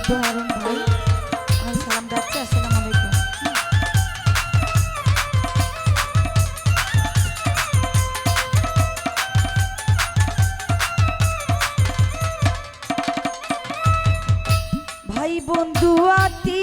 হারুন ভাই আমি সালাম যাচ্ছি আসসালাম আলাইকুম ভাই বন্ধু আতি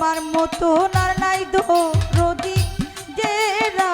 আমার মতো নার নাই দো রোদি যে রা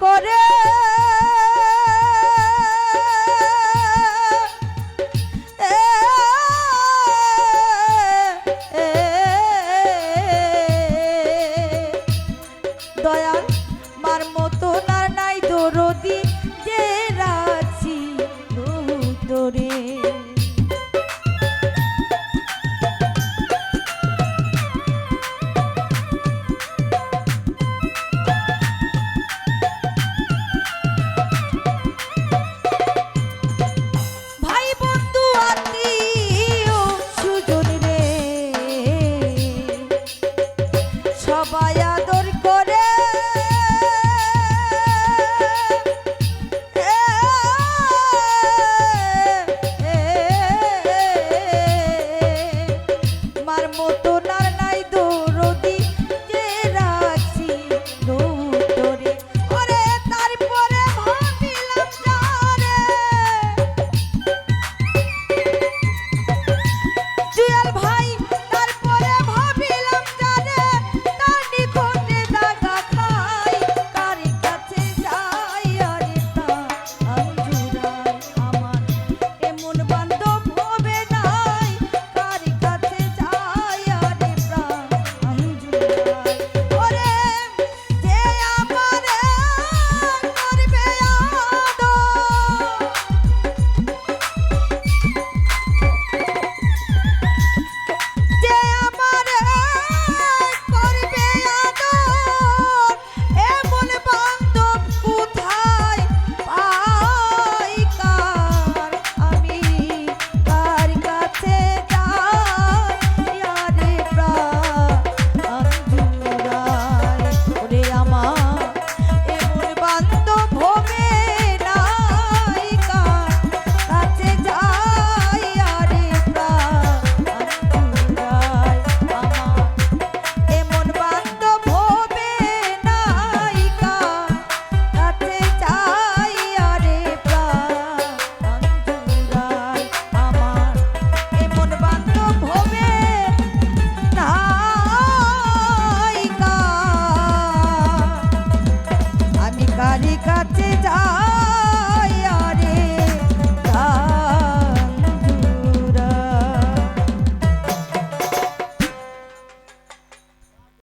করে